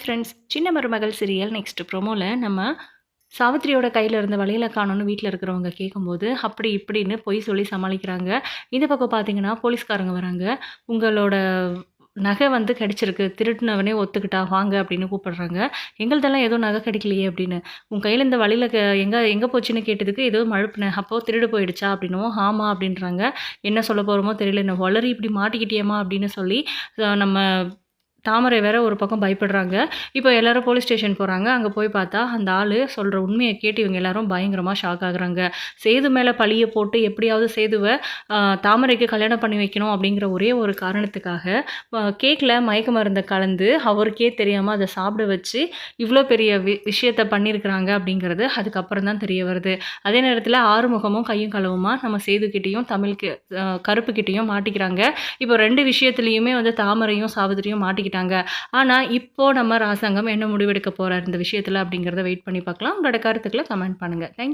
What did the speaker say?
Friends சின்ன மருமகள் serial next ப்ரோமோவில் நம்ம சாவித்திரியோட கையில் இருந்த வலையில் காணோன்னு வீட்டில் இருக்கிறவங்க கேட்கும்போது அப்படி இப்படின்னு பொய் சொல்லி சமாளிக்கிறாங்க. இந்த பக்கம் பார்த்தீங்கன்னா போலீஸ்காரங்க வராங்க. உங்களோட நகை வந்து கிடைச்சிருக்கு. திருட்டுனவனே ஒத்துக்கிட்டா வாங்க அப்படின்னு கூப்பிடுறாங்க. எங்கள்தெல்லாம் ஏதோ நகை கிடைக்கலையே அப்படின்னு. உன் கையில் இந்த வழியில் க எங்கே எங்கே போச்சுன்னு கேட்டதுக்கு ஏதோ மழுப்பினேன் அப்போது திருடு போயிடுச்சா அப்படின்னும் ஆமாம் அப்படின்றாங்க. என்ன சொல்ல போகிறோமோ தெரியல. என்ன வளரி இப்படி மாட்டிக்கிட்டியேம்மா அப்படின்னு சொல்லி நம்ம தாமரை வேற ஒரு பக்கம் பயப்படுறாங்க. இப்போ எல்லாரும் போலீஸ் ஸ்டேஷன் போகிறாங்க அங்கே போய் பார்த்தா அந்த ஆள் சொல்கிற உண்மையை கேட்டு இவங்க எல்லாரும் பயங்கரமாக ஷாக் ஆகுறாங்க. சேது மேலே பழியை போட்டு எப்படியாவது சேதுவை தாமரைக்கு கல்யாணம் பண்ணி வைக்கணும் அப்படிங்கிற ஒரே ஒரு காரணத்துக்காக கேக்கில் மயக்க மருந்தை கலந்து அவருக்கே தெரியாமல் அதை சாப்பிட வச்சு இவ்வளோ பெரிய வி விஷயத்தை பண்ணியிருக்கிறாங்க அப்படிங்கிறது அதுக்கப்புறம் தான் தெரிய வருது. அதே நேரத்தில் ஆறுமுகமும் கையும் களவுமா நம்ம சேதுக்கிட்டேயும் தமிழ்க்கு கருப்புக்கிட்டேயும் மாட்டிக்கிறாங்க. இப்போ ரெண்டு விஷயத்துலையுமே வந்து தாமரையும் சாவித்திரியும் மாட்டிக்கிட்டாங்க ஆனால் இப்போ நம்ம ராசாங்கம் என்ன முடிவெடுக்க போகிறார் இந்த விஷயத்தில் அப்படிங்கிறத வெயிட் பண்ணி பார்க்கலாம். உங்களோட கருத்துக்களை கமெண்ட் பண்ணுங்கள் தேங்க்